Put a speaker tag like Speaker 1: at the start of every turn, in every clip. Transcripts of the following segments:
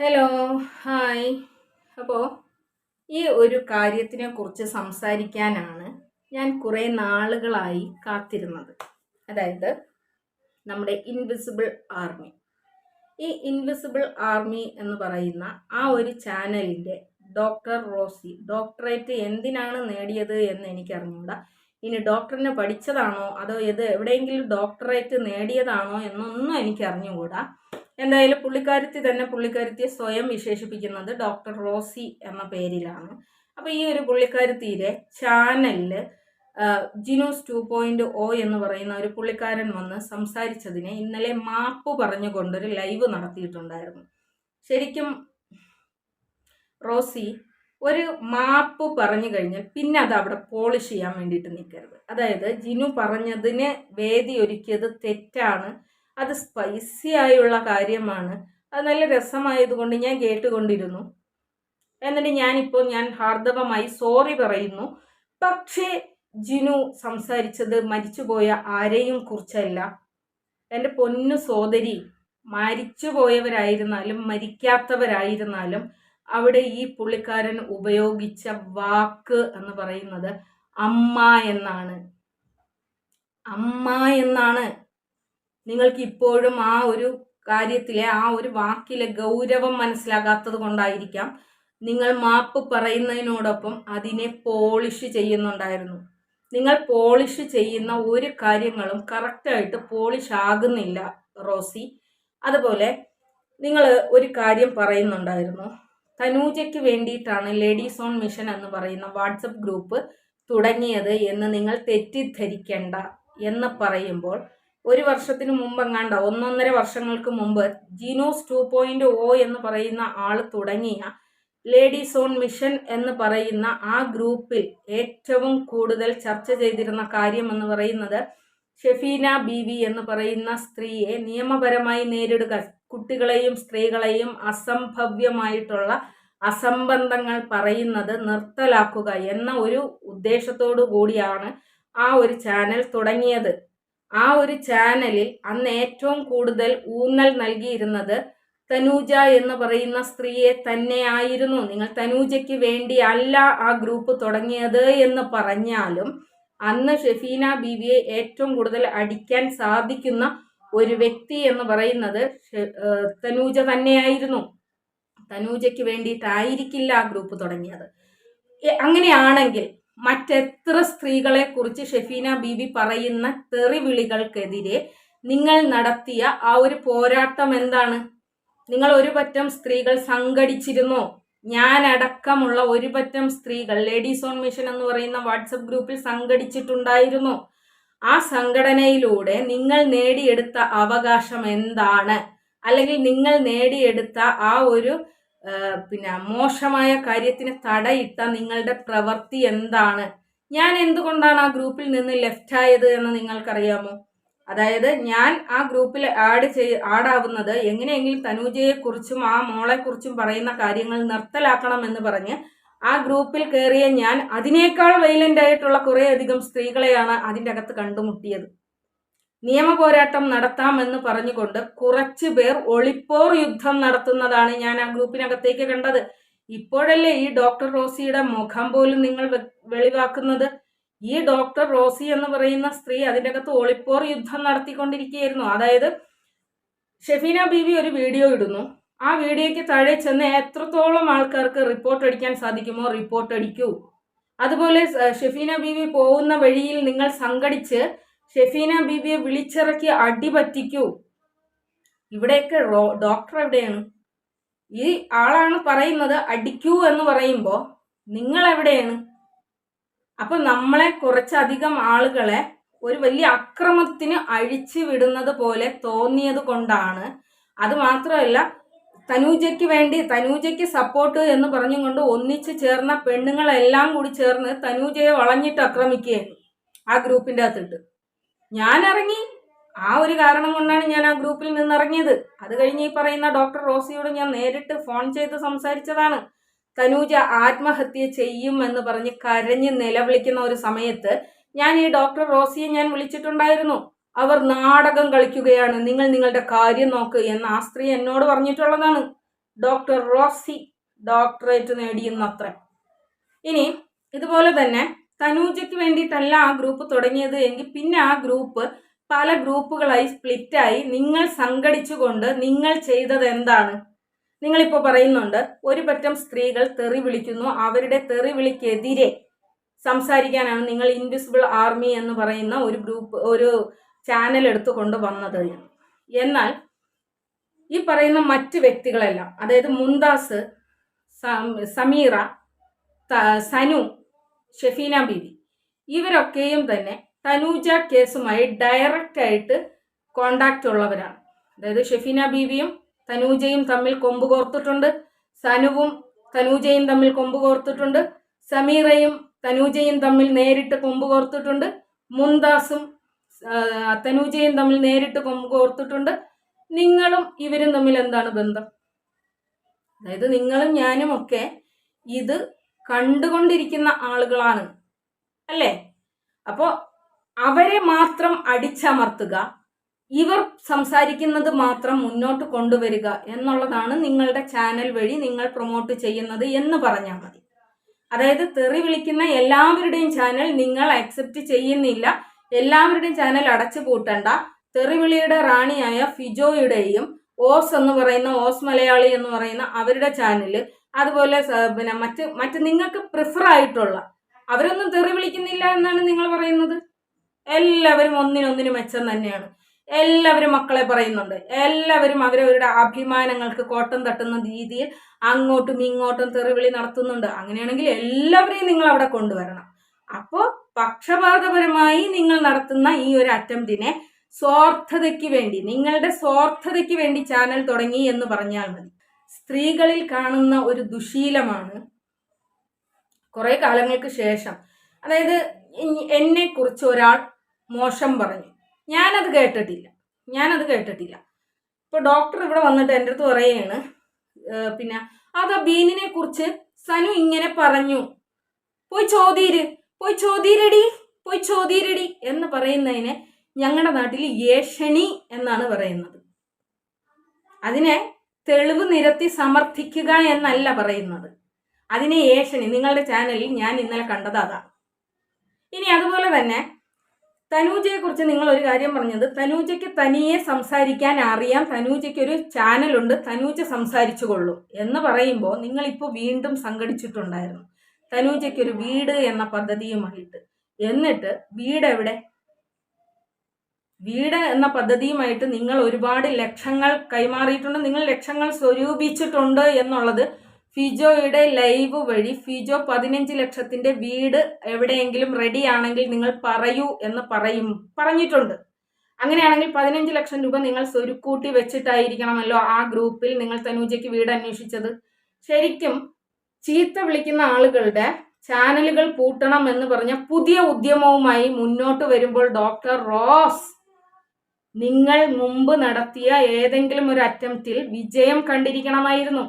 Speaker 1: Hello hi അപ്പോൾ ഈ ഒരു കാര്യത്തിനെ കുറിച്ച് സംസാരിക്കാനാണ് ഞാൻ കുറേ നാളുകളായി കാത്തിരുന്നത്. അതായത് നമ്മുടെ ഇൻവിസിബിൾ ആർമി ഈ ഇൻവിസിബിൾ ആർമി എന്ന് പറയുന്ന ആ ഒരു ചാനലിന്റെ ഡോക്ടർ റോസി ഡോക്ടറേറ്റ് എന്തിനാണ് നേടിയത് എന്ന് എനിക്കറിഞ്ഞൂടാ. ഇനി ഡോക്ടറിനെ പഠിച്ചതാണോ അതോ ഇത് എവിടെയെങ്കിലും ഡോക്ടറേറ്റ് നേടിയതാണോ എന്നൊന്നും എനിക്ക് അറിഞ്ഞുകൂടാ എന്തായാലും പുള്ളിക്കാരത്തി തന്നെ പുള്ളിക്കാരത്തിയെ സ്വയം വിശേഷിപ്പിക്കുന്നത് ഡോക്ടർ റോസി എന്ന പേരിലാണ്. അപ്പോൾ ഈ ഒരു പുള്ളിക്കാരത്തിയിലെ ചാനലിൽ ജിനോസ് ടു പോയിന്റ് ഒ എന്ന് പറയുന്ന ഒരു പുള്ളിക്കാരൻ വന്ന് സംസാരിച്ചതിനെ ഇന്നലെ മാപ്പ് പറഞ്ഞുകൊണ്ടൊരു ലൈവ് നടത്തിയിട്ടുണ്ടായിരുന്നു. ശരിക്കും റോസി ഒരു മാപ്പ് പറഞ്ഞു കഴിഞ്ഞാൽ പിന്നെ അത് അവിടെ പോളിഷ് ചെയ്യാൻ വേണ്ടിയിട്ട് നിൽക്കരുത്. അതായത് ജിനു പറഞ്ഞതിന് വേദി ഒരുക്കിയത് തെറ്റാണ്. അത് സ്പൈസി ആയുള്ള കാര്യമാണ്. അത് നല്ല രസമായതുകൊണ്ട് ഞാൻ കേട്ടുകൊണ്ടിരുന്നു. എന്നിട്ട് ഞാനിപ്പോൾ ഞാൻ ഹാർദവമായി സോറി പറയുന്നു. പക്ഷേ ജിനു സംസാരിച്ചത് മരിച്ചുപോയ ആരെയും കുറിച്ചല്ല. എന്റെ പൊന്നു സോദരി മരിച്ചുപോയവരായിരുന്നാലും മരിക്കാത്തവരായിരുന്നാലും അവിടെ ഈ പുള്ളിക്കാരൻ ഉപയോഗിച്ച വാക്ക് എന്ന് പറയുന്നത് അമ്മ എന്നാണ്. അമ്മ എന്നാണ്. നിങ്ങൾക്ക് ഇപ്പോഴും ആ ഒരു കാര്യത്തിലെ ആ ഒരു വാക്കിലെ ഗൗരവം മനസ്സിലാകാത്തത് കൊണ്ടായിരിക്കാം നിങ്ങൾ മാപ്പ് പറയുന്നതിനോടൊപ്പം അതിനെ പോളിഷ് ചെയ്യുന്നുണ്ടായിരുന്നു. നിങ്ങൾ പോളിഷ് ചെയ്യുന്ന ഒരു കാര്യങ്ങളും കറക്റ്റായിട്ട് പോളിഷ് ആകുന്നില്ല റോസി. അതുപോലെ നിങ്ങൾ ഒരു കാര്യം പറയുന്നുണ്ടായിരുന്നു. തനൂജയ്ക്ക് വേണ്ടിയിട്ടാണ് ലേഡീസ് ഓൺ മിഷൻ എന്ന് പറയുന്ന വാട്സപ്പ് ഗ്രൂപ്പ് തുടങ്ങിയത് എന്ന് നിങ്ങൾ തെറ്റിദ്ധരിക്കേണ്ട എന്ന് പറയുമ്പോൾ ഒരു വർഷത്തിന് മുമ്പ് എങ്ങാണ്ട ഒന്നൊന്നര വർഷങ്ങൾക്ക് മുമ്പ് ജീനോസ് ടു പോയിന്റ് ഒ എന്ന് പറയുന്ന ആൾ തുടങ്ങിയ ലേഡീസ് ഓൺ മിഷൻ എന്ന് പറയുന്ന ആ ഗ്രൂപ്പിൽ ഏറ്റവും കൂടുതൽ ചർച്ച ചെയ്തിരുന്ന കാര്യം എന്ന് പറയുന്നത് ഷെഫീന ബീവി എന്ന് പറയുന്ന സ്ത്രീയെ നിയമപരമായി നേരിടുക കുട്ടികളെയും സ്ത്രീകളെയും അസംഭവ്യമായിട്ടുള്ള അസംബന്ധങ്ങൾ പറയുന്നത് നിർത്തലാക്കുക എന്ന ഒരു ഉദ്ദേശത്തോടു കൂടിയാണ് ആ ഒരു ചാനൽ തുടങ്ങിയത്. ആ ഒരു ചാനലിൽ അന്ന് ഏറ്റവും കൂടുതൽ ഊന്നൽ നൽകിയിരുന്നത് തനൂജ എന്ന് പറയുന്ന സ്ത്രീയെ തന്നെയായിരുന്നു. നിങ്ങൾ തനൂജയ്ക്ക് വേണ്ടി അല്ല ആ ഗ്രൂപ്പ് തുടങ്ങിയത് എന്ന് പറഞ്ഞാലും അന്ന് ഷെഫീന ബീവിയെ ഏറ്റവും കൂടുതൽ അടിക്കാൻ സാധിക്കുന്ന ഒരു വ്യക്തി എന്ന് പറയുന്നത് തനൂജ തന്നെയായിരുന്നു. തനൂജയ്ക്ക് വേണ്ടിയിട്ടായിരിക്കില്ല ആ ഗ്രൂപ്പ് തുടങ്ങിയത്. അങ്ങനെയാണെങ്കിൽ മറ്റെത്ര സ്ത്രീകളെ കുറിച്ച് ഷെഫീന ബീബി പറയുന്ന തെറിവിളികൾക്കെതിരെ നിങ്ങൾ നടത്തിയ ആ ഒരു പോരാട്ടം എന്താണ്? നിങ്ങൾ ഒരു പറ്റം സ്ത്രീകൾ സംഘടിച്ചിരുന്നോ? ഞാൻ അടക്കമുള്ള ഒരു പറ്റം സ്ത്രീകൾ ലേഡീസ് ഓൺ മിഷൻ എന്ന് പറയുന്ന വാട്സപ്പ് ഗ്രൂപ്പിൽ സംഘടിച്ചിട്ടുണ്ടായിരുന്നു? ആ സംഘടനയിലൂടെ നിങ്ങൾ നേടിയെടുത്ത അവകാശം എന്താണ്? അല്ലെങ്കിൽ നിങ്ങൾ നേടിയെടുത്ത ആ ഒരു പിന്നെ മോശമായ കാര്യത്തിന് തടയിട്ട നിങ്ങളുടെ പ്രവൃത്തി എന്താണ്? ഞാൻ എന്തുകൊണ്ടാണ് ആ ഗ്രൂപ്പിൽ നിന്ന് ലെഫ്റ്റ് ആയത് എന്ന് നിങ്ങൾക്കറിയാമോ? അതായത് ഞാൻ ആ ഗ്രൂപ്പിൽ ആഡ് ചെയ് ആഡാവുന്നത് എങ്ങനെയെങ്കിലും തനൂജയെക്കുറിച്ചും ആ മോളെക്കുറിച്ചും പറയുന്ന കാര്യങ്ങൾ നിർത്തലാക്കണം എന്ന് പറഞ്ഞ് ആ ഗ്രൂപ്പിൽ കയറിയ ഞാൻ അതിനേക്കാൾ വൈലന്റ് ആയിട്ടുള്ള കുറേയധികം സ്ത്രീകളെയാണ് അതിന്റെ അകത്ത് കണ്ടുമുട്ടിയത്. നിയമപോരാട്ടം നടത്താമെന്ന് പറഞ്ഞുകൊണ്ട് കുറച്ച് പേർ ഒളിപ്പോർ യുദ്ധം നടത്തുന്നതാണ് ഞാൻ ആ ഗ്രൂപ്പിനകത്തേക്ക് കണ്ടത്. ഇപ്പോഴല്ലേ ഈ ഡോക്ടർ റോസിയുടെ മുഖം പോലും നിങ്ങൾ വെളിവാക്കുന്നത്? ഈ ഡോക്ടർ റോസി എന്ന് പറയുന്ന സ്ത്രീ അതിന്റെ അകത്ത് ഒളിപ്പോർ യുദ്ധം നടത്തിക്കൊണ്ടിരിക്കുകയായിരുന്നു. അതായത് ഷെഫീന ബീവി ഒരു വീഡിയോ ഇടുന്നു. ആ വീഡിയോയ്ക്ക് താഴെ ചെന്ന് എത്രത്തോളം ആൾക്കാർക്ക് റിപ്പോർട്ട് അടിക്കാൻ സാധിക്കുമോ റിപ്പോർട്ട് അടിക്കൂ. അതുപോലെ ഷെഫീന ബീവി പോകുന്ന വഴിയിൽ നിങ്ങൾ സംഘടിച്ച് ഷെഫീന ബീബിയെ വിളിച്ചിറക്കി അടിപറ്റിക്കൂ ഇവിടെയൊക്കെ ഡോക്ടർ എവിടെയാണ്? ഈ ആളാണ് പറയുന്നത് അടിക്കൂ എന്ന് പറയുമ്പോൾ നിങ്ങൾ എവിടെയാണ്? അപ്പൊ നമ്മളെ കുറച്ചധികം ആളുകളെ ഒരു വലിയ അക്രമത്തിന് അഴിച്ചു വിടുന്നത് പോലെ തോന്നിയത് കൊണ്ടാണ്. അത് മാത്രമല്ല തനൂജയ്ക്ക് വേണ്ടി തനൂജയ്ക്ക് സപ്പോർട്ട് എന്ന് പറഞ്ഞുകൊണ്ട് ഒന്നിച്ചു ചേർന്ന പെണ്ണുങ്ങളെല്ലാം കൂടി ചേർന്ന് തനൂജയെ വളഞ്ഞിട്ട് ആക്രമിക്കുകയായിരുന്നു ആ ഗ്രൂപ്പിന്റെ അകത്തിട്ട്. ഞാൻ ഇറങ്ങി ആ ഒരു കാരണം കൊണ്ടാണ് ഞാൻ ആ ഗ്രൂപ്പിൽ നിന്ന് ഇറങ്ങിയത് അത് കഴിഞ്ഞ് ഈ പറയുന്ന ഡോക്ടർ റോസിയോട് ഞാൻ നേരിട്ട് ഫോൺ ചെയ്ത് സംസാരിച്ചതാണ്. തനൂജ ആത്മഹത്യ ചെയ്യും എന്ന് പറഞ്ഞ് കരഞ്ഞ് നിലവിളിക്കുന്ന ഒരു സമയത്ത് ഞാൻ ഈ ഡോക്ടർ റോസിയെ ഞാൻ വിളിച്ചിട്ടുണ്ടായിരുന്നു. അവർ നാടകം കളിക്കുകയാണ്. നിങ്ങൾ നിങ്ങളുടെ കാര്യം നോക്ക് എന്ന് ആ സ്ത്രീ എന്നോട് പറഞ്ഞിട്ടുള്ളതാണ്. ഡോക്ടർ റോസി ഡോക്ടറേറ്റ് നേടിയെന്നത്ര. ഇനി ഇതുപോലെ തന്നെ തനൂജയ്ക്ക് വേണ്ടിയിട്ടല്ല ആ ഗ്രൂപ്പ് തുടങ്ങിയത് എങ്കിൽ പിന്നെ ആ ഗ്രൂപ്പ് പല ഗ്രൂപ്പുകളായി സ്പ്ലിറ്റായി നിങ്ങൾ സംഘടിച്ചുകൊണ്ട് നിങ്ങൾ ചെയ്തത് എന്താണ്? നിങ്ങളിപ്പോൾ പറയുന്നുണ്ട് ഒരു പറ്റം സ്ത്രീകൾ തെറി വിളിക്കുന്നു അവരുടെ തെറി വിളിക്കെതിരെ സംസാരിക്കാനാണ് നിങ്ങൾ ഇൻവിസിബിൾ ആർമി എന്ന് പറയുന്ന ഒരു ഗ്രൂപ്പ് ഒരു ചാനൽ എടുത്തുകൊണ്ട് വന്നത്. എന്നാൽ ഈ പറയുന്ന മറ്റ് വ്യക്തികളെല്ലാം അതായത് മുന്താസ് സമീറ സനു ഷെഫീന ബീബി ഇവരൊക്കെയും തന്നെ തനൂജ കേസുമായി ഡയറക്റ്റ് ആയിട്ട് കോണ്ടാക്റ്റ് ഉള്ളവരാണ്. അതായത് ഷെഫീന ബീവിയും തനൂജയും തമ്മിൽ കൊമ്പ് കോർത്തിട്ടുണ്ട്. സനുവും തനൂജയും തമ്മിൽ കൊമ്പ് കോർത്തിട്ടുണ്ട്. സമീറയും തനൂജയും തമ്മിൽ നേരിട്ട് കൊമ്പ് കോർത്തിട്ടുണ്ട്. മുന്താസും തനൂജയും തമ്മിൽ നേരിട്ട് കൊമ്പ് കോർത്തിട്ടുണ്ട്. നിങ്ങളും ഇവരും തമ്മിൽ എന്താണ് ബന്ധം? അതായത് നിങ്ങളും ഞാനും ഒക്കെ ഇത് കണ്ടുകൊണ്ടിരിക്കുന്ന ആളുകളാണ്. അല്ലേ? അപ്പോൾ അവരെ മാത്രം അടിച്ചമർത്തുക ഇവർ സംസാരിക്കുന്നത് മാത്രം മുന്നോട്ട് കൊണ്ടുവരിക എന്നുള്ളതാണ് നിങ്ങളുടെ ചാനൽ വഴി നിങ്ങൾ പ്രൊമോട്ട് ചെയ്യുന്നത് എന്ന് പറഞ്ഞാൽ മതി. അതായത് തെറി വിളിക്കുന്ന എല്ലാവരുടെയും ചാനൽ നിങ്ങൾ അക്സെപ്റ്റ് ചെയ്യുന്നില്ല. എല്ലാവരുടെയും ചാനൽ അടച്ചു പൂട്ടണ്ട. തെറിവിളിയുടെ റാണിയായ ഫിജോയുടെയും ഓസ് എന്ന് പറയുന്ന ഓസ് മലയാളി എന്ന് പറയുന്ന അവരുടെ ചാനൽ അതുപോലെ പിന്നെ മറ്റ് മറ്റ് നിങ്ങൾക്ക് പ്രിഫർ ആയിട്ടുള്ള അവരൊന്നും തെറി വിളിക്കുന്നില്ല എന്നാണ് നിങ്ങൾ പറയുന്നത്? എല്ലാവരും ഒന്നിനൊന്നിന് മെച്ചം തന്നെയാണ്. എല്ലാവരും മക്കളെ പറയുന്നുണ്ട്. എല്ലാവരും അവരവരുടെ അഭിമാനങ്ങൾക്ക് കോട്ടം തട്ടുന്ന രീതിയിൽ അങ്ങോട്ടും ഇങ്ങോട്ടും തെറിവിളി നടത്തുന്നുണ്ട്. അങ്ങനെയാണെങ്കിൽ എല്ലാവരെയും നിങ്ങൾ അവിടെ കൊണ്ടുവരണം. അപ്പോൾ പക്ഷപാതപരമായി നിങ്ങൾ നടത്തുന്ന ഈ ഒരു അറ്റംപ്റ്റിനെ സ്വാർത്ഥതയ്ക്ക് വേണ്ടി നിങ്ങളുടെ സ്വാർത്ഥതയ്ക്ക് വേണ്ടി ചാനൽ തുടങ്ങി എന്ന് പറഞ്ഞാൽ മതി. സ്ത്രീകളിൽ കാണുന്ന ഒരു ദുശീലമാണ് കുറേ കാലങ്ങൾക്ക് ശേഷം. അതായത് എന്നെ കുറിച്ച് ഒരാൾ മോശം പറഞ്ഞു. ഞാനത് കേട്ടിട്ടില്ല. ഞാനത് കേട്ടിട്ടില്ല. ഇപ്പോൾ ഡോക്ടർ ഇവിടെ വന്നിട്ട് എന്റെ അടുത്ത് പറയുകയാണ്. പിന്നെ അത് ബീനിനെ കുറിച്ച് സനു ഇങ്ങനെ പറഞ്ഞു? പോയി ചോദീര്. പോയി ചോദീരടി. പോയി ചോദീരടി. എന്ന് പറയുന്നതിനെ ഞങ്ങളുടെ നാട്ടിൽ ഏഷണി എന്നാണ് പറയുന്നത്. അതിനെ തെളിവ് നിരത്തി സമർത്ഥിക്കുക എന്നല്ല പറയുന്നത്. അതിനെ ഏഷണി നിങ്ങളുടെ ചാനലിൽ ഞാൻ ഇന്നലെ കണ്ടത് അതാണ് ഇനി അതുപോലെ തന്നെ തനൂജയെ കുറിച്ച് നിങ്ങൾ ഒരു കാര്യം പറഞ്ഞത് തനൂജയ്ക്ക് തനിയെ സംസാരിക്കാൻ അറിയാം തനൂജയ്ക്ക് ഒരു ചാനലുണ്ട് തനൂജ സംസാരിച്ചു കൊള്ളും എന്ന് പറയുമ്പോൾ നിങ്ങളിപ്പോൾ വീണ്ടും സംഘടിച്ചിട്ടുണ്ടായിരുന്നു. തനൂജയ്ക്ക് ഒരു വീട് എന്ന പദ്ധതിയുമായിട്ട്. എന്നിട്ട് വീട് എവിടെ വീട് എന്ന പദ്ധതിയുമായിട്ട് നിങ്ങൾ ഒരുപാട് ലക്ഷങ്ങൾ കൈമാറിയിട്ടുണ്ട്. നിങ്ങൾ ലക്ഷങ്ങൾ സ്വരൂപിച്ചിട്ടുണ്ട് എന്നുള്ളത് ഫിജോയുടെ ലൈവ് വഴി. ഫിജോ പതിനഞ്ച് ലക്ഷത്തിന്റെ വീട് എവിടെയെങ്കിലും റെഡി ആണെങ്കിൽ നിങ്ങൾ പറയൂ എന്ന് പറയും പറഞ്ഞിട്ടുണ്ട്. അങ്ങനെയാണെങ്കിൽ പതിനഞ്ച് ലക്ഷം രൂപ നിങ്ങൾ സ്വരുക്കൂട്ടി വെച്ചിട്ടായിരിക്കണമല്ലോ ആ ഗ്രൂപ്പിൽ നിങ്ങൾ തനൂജയ്ക്ക് വീട് അന്വേഷിച്ചത്. ശരിക്കും ചീത്ത വിളിക്കുന്ന ആളുകളുടെ ചാനലുകൾ പൂട്ടണം എന്ന് പറഞ്ഞ പുതിയ ഉദ്യമവുമായി മുന്നോട്ട് വരുമ്പോൾ ഡോക്ടർ റോസ് നിങ്ങൾ മുമ്പ് നടത്തിയ ഏതെങ്കിലും ഒരു അറ്റംപ്റ്റിൽ വിജയം കണ്ടിരിക്കണമായിരുന്നു.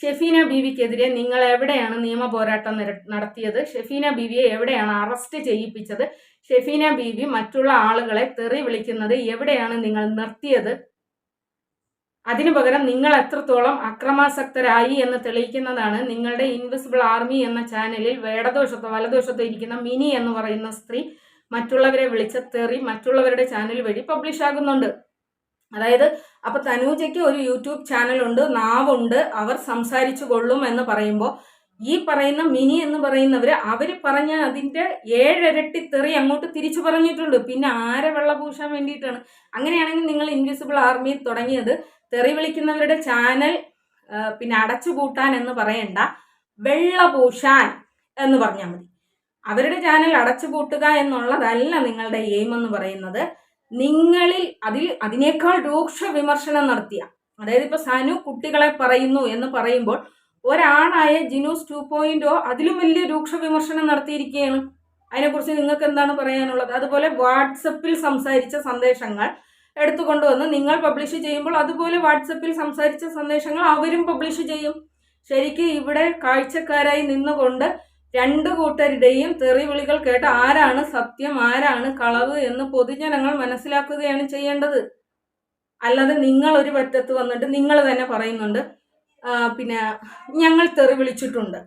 Speaker 1: ഷെഫീന ബീവിക്കെതിരെ നിങ്ങൾ എവിടെയാണ് നിയമ പോരാട്ടം നടത്തിയത്? ഷെഫീന ബീവിയെ എവിടെയാണ് അറസ്റ്റ് ചെയ്യിപ്പിച്ചത്? ഷെഫീന ബീവി മറ്റുള്ള ആളുകളെ തെറി വിളിക്കുന്നത് എവിടെയാണ് നിങ്ങൾ നിർത്തിയത്? അതിനു പകരം നിങ്ങൾ എത്രത്തോളം അക്രമാസക്തരായി എന്ന് തെളിയിക്കുന്നതാണ് നിങ്ങളുടെ ഇൻവിസിബിൾ ആർമി എന്ന ചാനലിൽ വേടദോഷത്തോ വലദോഷത്തോ ഇരിക്കുന്ന മിനി എന്ന് പറയുന്ന സ്ത്രീ മറ്റുള്ളവരെ വിളിച്ച തെറി മറ്റുള്ളവരുടെ ചാനൽ വഴി പബ്ലിഷ് ആകുന്നുണ്ട്. അതായത് അപ്പൊ തനൂജയ്ക്ക് ഒരു യൂട്യൂബ് ചാനലുണ്ട് നാവുണ്ട് അവർ സംസാരിച്ചു കൊള്ളും എന്ന് പറയുമ്പോൾ ഈ പറയുന്ന മിനി എന്ന് പറയുന്നവര് അവർ പറഞ്ഞ അതിന്റെ ഏഴരട്ടി തെറി അങ്ങോട്ട് തിരിച്ചു പറഞ്ഞിട്ടുണ്ട്. പിന്നെ ആരെ വെള്ളപൂശാൻ വേണ്ടിയിട്ടാണ്? അങ്ങനെയാണെങ്കിൽ നിങ്ങൾ ഇൻവിസിബിൾ ആർമി തുടങ്ങിയത് തെറി വിളിക്കുന്നവരുടെ ചാനൽ പിന്നെ അടച്ചുപൂട്ടാൻ എന്ന് പറയണ്ട വെള്ളപൂശാൻ എന്ന് പറഞ്ഞാൽ മതി. അവരുടെ ചാനൽ അടച്ചുപൂട്ടുക എന്നുള്ളതല്ല നിങ്ങളുടെ എയിം എന്ന് പറയുന്നത്. നിങ്ങളിൽ അതിൽ അതിനേക്കാൾ രൂക്ഷ വിമർശനം നടത്തിയ അതായത് ഇപ്പൊ സനു കുട്ടികളെ പറയുന്നു എന്ന് പറയുമ്പോൾ ഒരാളായ ജിനൂസ് ടു പോയിന്റോ അതിലും വലിയ രൂക്ഷ വിമർശനം നടത്തിയിരിക്കുകയാണ്. അതിനെക്കുറിച്ച് നിങ്ങൾക്ക് എന്താണ് പറയാനുള്ളത്? അതുപോലെ വാട്സപ്പിൽ സംസാരിച്ച സന്ദേശങ്ങൾ എടുത്തുകൊണ്ടുവന്ന് നിങ്ങൾ പബ്ലിഷ് ചെയ്യുമ്പോൾ അതുപോലെ വാട്സപ്പിൽ സംസാരിച്ച സന്ദേശങ്ങൾ അവരും പബ്ലിഷ് ചെയ്യും. ശരിക്കും ഇവിടെ കാഴ്ചക്കാരായി നിന്നുകൊണ്ട് രണ്ടു കൂട്ടരുടെയും തെറിവിളികൾ കേട്ട് ആരാണ് സത്യം ആരാണ് കളവ് എന്ന് പൊതുജനങ്ങൾ മനസ്സിലാക്കുകയാണ് ചെയ്യേണ്ടത്. അല്ലാതെ നിങ്ങൾ ഒരു പറ്റത്ത് വന്നിട്ട് നിങ്ങൾ തന്നെ പറയുന്നുണ്ട് പിന്നെ ഞങ്ങൾ തെറി വിളിച്ചിട്ടുണ്ട്.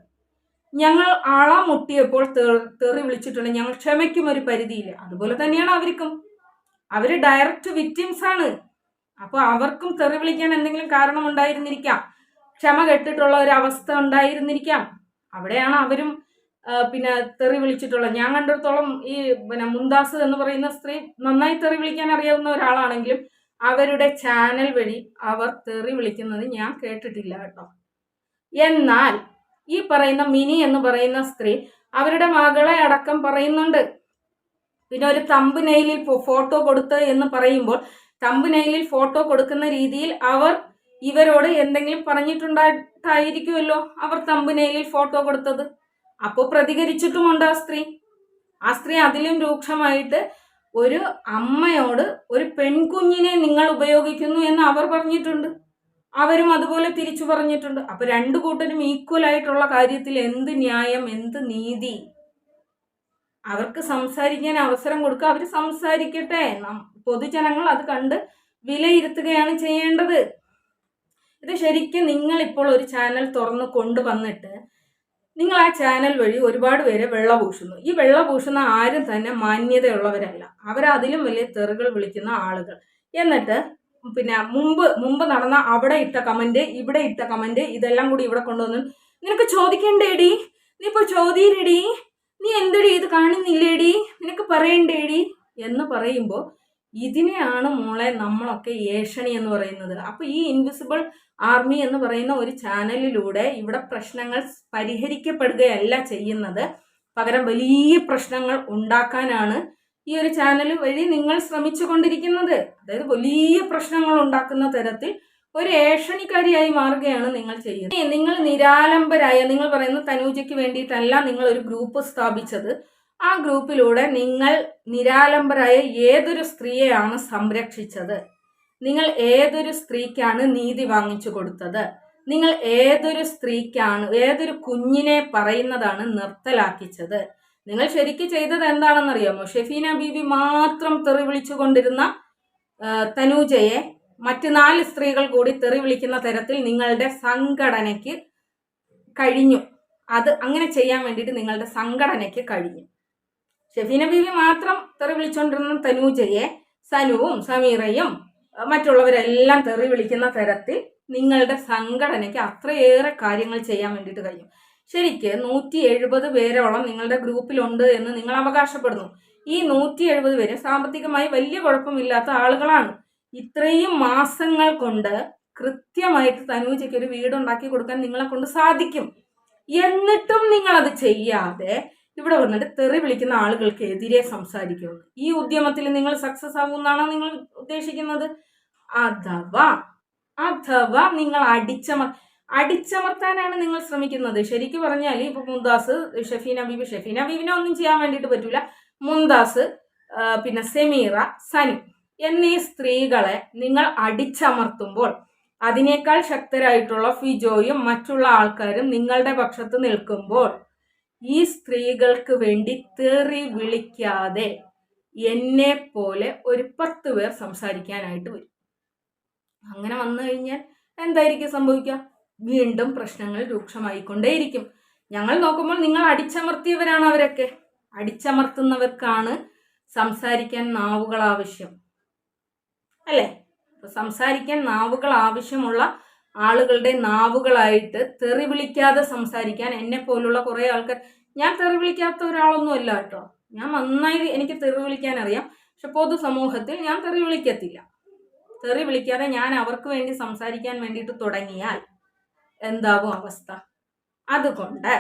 Speaker 1: ഞങ്ങൾ ആളാ മുട്ടിയപ്പോൾ തെറി- വിളിച്ചിട്ടുണ്ട്. ഞങ്ങൾ ക്ഷമയ്ക്കും ഒരു പരിധിയില്ല. അതുപോലെ തന്നെയാണ് അവർക്കും. അവർ ഡയറക്റ്റ് വിക്ടിംസ് ആണ്. അപ്പോൾ അവർക്കും തെറി വിളിക്കാൻ എന്തെങ്കിലും കാരണം ഉണ്ടായിരുന്നിരിക്കാം ക്ഷമ കെട്ടിട്ടുള്ള ഒരു അവസ്ഥ ഉണ്ടായിരുന്നിരിക്കാം. അവിടെയാണ് അവരും പിന്നെ തെറി വിളിച്ചിട്ടുള്ള. ഞാൻ കണ്ടിടത്തോളം ഈ പിന്നെ മുന്താസ് എന്ന് പറയുന്ന സ്ത്രീ നന്നായി തെറി വിളിക്കാൻ അറിയാവുന്ന ഒരാളാണെങ്കിലും അവരുടെ ചാനൽ വഴി അവർ തെറി വിളിക്കുന്നത് ഞാൻ കേട്ടിട്ടില്ല കേട്ടോ. എന്നാൽ ഈ പറയുന്ന മിനി എന്ന് പറയുന്ന സ്ത്രീ അവരുടെ മകളെ അടക്കം പറയുന്നുണ്ട്. പിന്നെ ഒരു തമ്പ് നെയിലിൽ ഫോട്ടോ കൊടുത്ത് എന്ന് പറയുമ്പോൾ തമ്പ് നെയിലിൽ ഫോട്ടോ കൊടുക്കുന്ന രീതിയിൽ അവർ ഇവരോട് എന്തെങ്കിലും പറഞ്ഞിട്ടുണ്ടായിട്ടായിരിക്കുമല്ലോ അവർ തമ്പ് നെയിലിൽ ഫോട്ടോ കൊടുത്തത്. അപ്പോൾ പ്രതികരിച്ചിട്ടുമുണ്ട് ആ സ്ത്രീ. ആ സ്ത്രീ അതിലും രൂക്ഷമായിട്ട് ഒരു അമ്മയോട് ഒരു പെൺകുഞ്ഞിനെ നിങ്ങൾ ഉപയോഗിക്കുന്നു എന്ന് അവർ പറഞ്ഞിട്ടുണ്ട്. അവരും അതുപോലെ തിരിച്ചു പറഞ്ഞിട്ടുണ്ട്. അപ്പൊ രണ്ടു കൂട്ടരും ഈക്വൽ ആയിട്ടുള്ള കാര്യത്തിൽ എന്ത് ന്യായം എന്ത് നീതി? അവർക്ക് സംസാരിക്കാൻ അവസരം കൊടുക്കുക. അവർ സംസാരിക്കട്ടെ. പൊതുജനങ്ങൾ അത് കണ്ട് വിലയിരുത്തുകയാണ് ചെയ്യേണ്ടത്. ഇത് ശരിക്കും നിങ്ങൾ ഇപ്പോൾ ഒരു ചാനൽ തുറന്ന് കൊണ്ടുവന്നിട്ട് നിങ്ങൾ ആ ചാനൽ വഴി ഒരുപാട് പേരെ വെള്ള പൂശുന്നു. ഈ വെള്ള പൂശുന്ന ആരും തന്നെ മാന്യതയുള്ളവരല്ല. അവരതിലും വലിയ തെറുകൾ വിളിക്കുന്ന ആളുകൾ. എന്നിട്ട് പിന്നെ മുമ്പ് മുമ്പ് നടന്ന അവിടെ ഇട്ട കമന്റ് ഇവിടെ ഇട്ട കമന്റ് ഇതെല്ലാം കൂടി ഇവിടെ കൊണ്ടുവന്നു നിനക്ക് ചോദിക്കണ്ടേടി? നീ ഇപ്പൊ ചോദ്യരടി നീ എന്തടി ഇത് കാണുന്നില്ലേടി? നിനക്ക് പറയണ്ടേടി? എന്ന് പറയുമ്പോൾ ഇതിനെയാണ് മോളെ നമ്മളൊക്കെ ഏഷണി എന്ന് പറയുന്നത്. അപ്പൊ ഈ ഇൻവിസിബിൾ ആർമി എന്ന് പറയുന്ന ഒരു ചാനലിലൂടെ ഇവിടെ പ്രശ്നങ്ങൾ പരിഹരിക്കപ്പെടുകയല്ല ചെയ്യുന്നത്. പകരം വലിയ പ്രശ്നങ്ങൾ ഉണ്ടാക്കാനാണ് ഈ ഒരു ചാനൽ വഴി നിങ്ങൾ ശ്രമിച്ചു കൊണ്ടിരിക്കുന്നത് അതായത് വലിയ പ്രശ്നങ്ങൾ ഉണ്ടാക്കുന്ന തരത്തിൽ ഒരു ഏഷണിക്കാരിയായി മാറുകയാണ് നിങ്ങൾ ചെയ്യുന്നത്. നിങ്ങൾ നിരാലംബരായ നിങ്ങൾ പറയുന്ന തനൂജയ്ക്ക് വേണ്ടിയിട്ടല്ല നിങ്ങൾ ഒരു ഗ്രൂപ്പ് സ്ഥാപിച്ചത്. ആ ഗ്രൂപ്പിലൂടെ നിങ്ങൾ നിരാലംബരായ ഏതൊരു സ്ത്രീയെയാണ് സംരക്ഷിച്ചത്? നിങ്ങൾ ഏതൊരു സ്ത്രീക്കാണ് നീതി വാങ്ങിച്ചു കൊടുത്തത്? നിങ്ങൾ ഏതൊരു സ്ത്രീക്കാണ് ഏതൊരു കുഞ്ഞിനെ പറയുന്നതാണ് നിർത്തലാക്കിച്ചത്? നിങ്ങൾ ശരിക്ക് ചെയ്തത് എന്താണെന്നറിയാമോ? ഷെഫീന ബീബി മാത്രം തെറി വിളിച്ചുകൊണ്ടിരുന്ന തനൂജയെ മറ്റ് നാല് സ്ത്രീകൾ കൂടി തെറി വിളിക്കുന്ന തരത്തിൽ നിങ്ങളുടെ സംഘടനയ്ക്ക് കഴിഞ്ഞു. അത് അങ്ങനെ ചെയ്യാൻ വേണ്ടിയിട്ട് നിങ്ങളുടെ സംഘടനയ്ക്ക് കഴിഞ്ഞു. ഷെഫീന ബീവി മാത്രം തെറി വിളിച്ചുകൊണ്ടിരുന്ന തനൂജയെ സനുവും സമീറയും മറ്റുള്ളവരെല്ലാം തെറി വിളിക്കുന്ന തരത്തിൽ നിങ്ങളുടെ സംഘടനയ്ക്ക് അത്രയേറെ കാര്യങ്ങൾ ചെയ്യാൻ വേണ്ടിയിട്ട് കഴിയും. ശരിക്ക് നൂറ്റി എഴുപത് പേരോളം നിങ്ങളുടെ ഗ്രൂപ്പിലുണ്ട് എന്ന് നിങ്ങൾ അവകാശപ്പെടുന്നു. ഈ നൂറ്റി എഴുപത് പേര് സാമ്പത്തികമായി വലിയ കുഴപ്പമില്ലാത്ത ആളുകളാണ്. ഇത്രയും മാസങ്ങൾ കൊണ്ട് കൃത്യമായിട്ട് തനൂജയ്ക്ക് ഒരു വീടുണ്ടാക്കി കൊടുക്കാൻ നിങ്ങളെ കൊണ്ട് സാധിക്കും. എന്നിട്ടും നിങ്ങൾ അത് ചെയ്യാതെ ഇവിടെ വന്നിട്ട് തെറി വിളിക്കുന്ന ആളുകൾക്ക് എതിരെ ഈ ഉദ്യമത്തിൽ നിങ്ങൾ സക്സസ് ആകുമെന്നാണോ നിങ്ങൾ ഉദ്ദേശിക്കുന്നത്? അഥവാ അഥവാ നിങ്ങൾ അടിച്ചമർ അടിച്ചമർത്താനാണ് നിങ്ങൾ ശ്രമിക്കുന്നത്. ശരിക്കും പറഞ്ഞാൽ ഇപ്പൊ മുന്താസ് ഷെഫീൻ അബീബ് ഷെഫീൻ ബീബിനെ ഒന്നും ചെയ്യാൻ വേണ്ടിയിട്ട് പറ്റൂല. മുന്താസ് പിന്നെ സെമീറ സനി എന്നീ സ്ത്രീകളെ നിങ്ങൾ അടിച്ചമർത്തുമ്പോൾ അതിനേക്കാൾ ശക്തരായിട്ടുള്ള ഫിജോയും മറ്റുള്ള ആൾക്കാരും നിങ്ങളുടെ പക്ഷത്ത് നിൽക്കുമ്പോൾ ഈ സ്ത്രീകൾക്ക് വേണ്ടി തെറി വിളിക്കാതെ എന്നെ പോലെ ഒരു പത്ത് പേർ സംസാരിക്കാനായിട്ട് വരും. അങ്ങനെ വന്നു കഴിഞ്ഞാൽ എന്തായിരിക്കും സംഭവിക്കുക? വീണ്ടും പ്രശ്നങ്ങൾ രൂക്ഷമായിക്കൊണ്ടേയിരിക്കും. ഞങ്ങൾ നോക്കുമ്പോൾ നിങ്ങൾ അടിച്ചമർത്തിയവരാണ് അവരൊക്കെ. അടിച്ചമർത്തുന്നവർക്കാണ് സംസാരിക്കാൻ നാവുകൾ ആവശ്യം. അല്ലേ? സംസാരിക്കാൻ നാവുകൾ ആവശ്യമുള്ള ആളുകളുടെ നാവുകളായിട്ട് തെറി വിളിക്കാതെ സംസാരിക്കാൻ എന്നെ പോലുള്ള കുറേ ആൾക്കാർ ഞാൻ തെറി വിളിക്കാത്ത ഒരാളൊന്നും അല്ല കേട്ടോ. ഞാൻ നന്നായി എനിക്ക് തെറി വിളിക്കാൻ അറിയാം. പക്ഷെ പൊതു സമൂഹത്തിൽ ഞാൻ തെറി വിളിക്കത്തില്ല. തെറി വിളിക്കാതെ ഞാൻ അവർക്ക് വേണ്ടി സംസാരിക്കാൻ വേണ്ടിയിട്ട് തുടങ്ങിയാൽ എന്താകും അവസ്ഥ? അതുകൊണ്ട്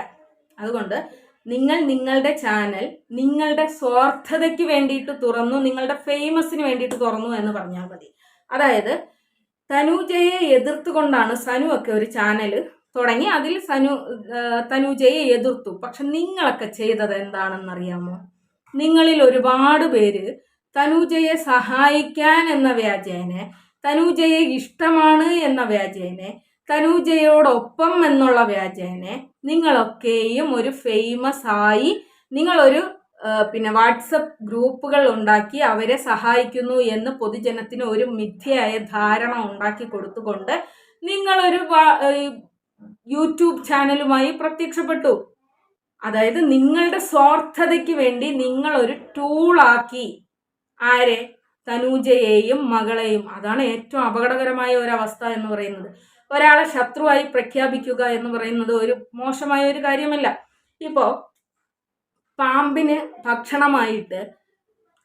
Speaker 1: അതുകൊണ്ട് നിങ്ങൾ നിങ്ങളുടെ ചാനൽ നിങ്ങളുടെ സ്വാർത്ഥതയ്ക്ക് വേണ്ടിയിട്ട് തുറന്നു നിങ്ങളുടെ ഫേമസിന് വേണ്ടിയിട്ട് തുറന്നു എന്ന് പറഞ്ഞാൽ മതി. അതായത് തനൂജയെ എതിർത്തുകൊണ്ടാണ് സനു ഒക്കെ ഒരു ചാനൽ തുടങ്ങി. അതിൽ സനു തനുജയെ എതിർത്തു. പക്ഷെ നിങ്ങളൊക്കെ ചെയ്തത് എന്താണെന്നറിയാമോ? നിങ്ങളിൽ ഒരുപാട് പേര് തനുജയെ സഹായിക്കാൻ എന്ന വ്യാജേനെ തനുജയെ ഇഷ്ടമാണ് എന്ന വ്യാജേനെ തനുജയോടൊപ്പം എന്നുള്ള വ്യാജേനെ നിങ്ങളൊക്കെയും ഒരു ഫേമസ് ആയി നിങ്ങളൊരു പിന്നെ വാട്സപ്പ് ഗ്രൂപ്പുകൾ ഉണ്ടാക്കി അവരെ സഹായിക്കുന്നു എന്ന് പൊതുജനത്തിന് ഒരു മിഥ്യയായ ധാരണ ഉണ്ടാക്കി കൊടുത്തുകൊണ്ട് നിങ്ങളൊരു യൂട്യൂബ് ചാനലുമായി പ്രത്യക്ഷപ്പെട്ടു. അതായത് നിങ്ങളുടെ സ്വാർത്ഥതയ്ക്ക് വേണ്ടി നിങ്ങൾ ഒരു ടൂളാക്കി ആരെ? തനൂജയെയും മകളെയും. അതാണ് ഏറ്റവും അപകടകരമായ ഒരവസ്ഥ എന്ന് പറയുന്നത്. ഒരാളെ ശത്രുവായി പ്രഖ്യാപിക്കുക എന്ന് പറയുന്നത് ഒരു മോശമായ ഒരു കാര്യമല്ല. ഇപ്പോൾ പാമ്പിന് ഭക്ഷണമായിട്ട്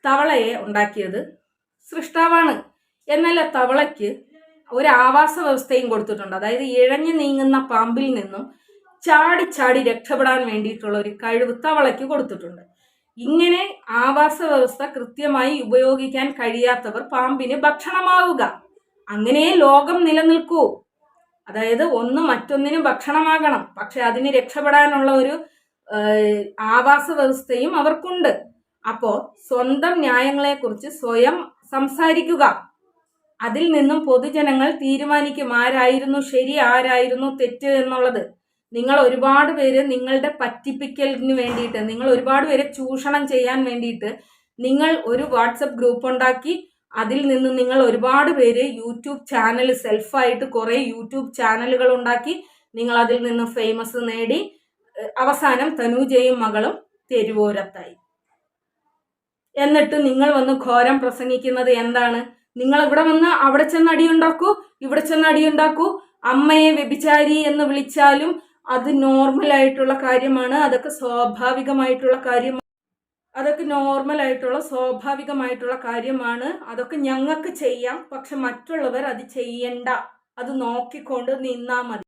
Speaker 1: തവളയെ ഉണ്ടാക്കിയത് സൃഷ്ടാവാണ്. എന്നാൽ തവളയ്ക്ക് ഒരു ആവാസ വ്യവസ്ഥയും കൊടുത്തിട്ടുണ്ട്. അതായത് ഇഴഞ്ഞു നീങ്ങുന്ന പാമ്പിൽ നിന്നും ചാടി ചാടി രക്ഷപ്പെടാൻ വേണ്ടിയിട്ടുള്ള ഒരു കഴിവ് തവളയ്ക്ക് കൊടുത്തിട്ടുണ്ട്. ഇങ്ങനെ ആവാസ വ്യവസ്ഥ കൃത്യമായി ഉപയോഗിക്കാൻ കഴിയാത്തവർ പാമ്പിന് ഭക്ഷണമാവുക. അങ്ങനെ ലോകം നിലനിൽക്കൂ. അതായത് ഒന്ന് മറ്റൊന്നിന് ഭക്ഷണമാകണം. പക്ഷെ അതിന് രക്ഷപ്പെടാനുള്ള ഒരു ആവാസ വ്യവസ്ഥയും അവർക്കുണ്ട്. അപ്പോൾ സ്വന്തം ന്യായങ്ങളെക്കുറിച്ച് സ്വയം സംസാരിക്കുക. അതിൽ നിന്നും പൊതുജനങ്ങൾ തീരുമാനിക്കും ആരായിരുന്നു ശരി ആരായിരുന്നു തെറ്റ് എന്നുള്ളത്. നിങ്ങൾ ഒരുപാട് പേര് നിങ്ങളുടെ പറ്റിപ്പിക്കലിന് വേണ്ടിയിട്ട് നിങ്ങൾ ഒരുപാട് പേരെ ചൂഷണം ചെയ്യാൻ വേണ്ടിയിട്ട് നിങ്ങൾ ഒരു വാട്സപ്പ് ഗ്രൂപ്പ് ഉണ്ടാക്കി. അതിൽ നിന്ന് നിങ്ങൾ ഒരുപാട് പേര് യൂട്യൂബ് ചാനൽ സെൽഫായിട്ട് കുറേ യൂട്യൂബ് ചാനലുകൾ ഉണ്ടാക്കി. നിങ്ങൾ അതിൽ നിന്ന് ഫേമസ് നേടി. അവസാനം തനൂജയും മകളും തെരുവോരത്തായി. എന്നിട്ട് നിങ്ങൾ വന്ന് ഘോരം പ്രസംഗിക്കുന്നത് എന്താണ്? നിങ്ങൾ ഇവിടെ വന്ന് അവിടെ ചെന്ന് അടിയുണ്ടാക്കൂ ഇവിടെ ചെന്ന് അടിയുണ്ടാക്കൂ അമ്മയെ വ്യഭിചാരി എന്ന് വിളിച്ചാലും അത് നോർമൽ ആയിട്ടുള്ള കാര്യമാണ്. അതൊക്കെ സ്വാഭാവികമായിട്ടുള്ള കാര്യമാണ് അതൊക്കെ നോർമൽ ആയിട്ടുള്ള സ്വാഭാവികമായിട്ടുള്ള കാര്യമാണ്. അതൊക്കെ ഞങ്ങൾക്ക് ചെയ്യാം. പക്ഷെ മറ്റുള്ളവർ അത് ചെയ്യണ്ട. അത് നോക്കിക്കൊണ്ട് നിന്നാൽ മതി.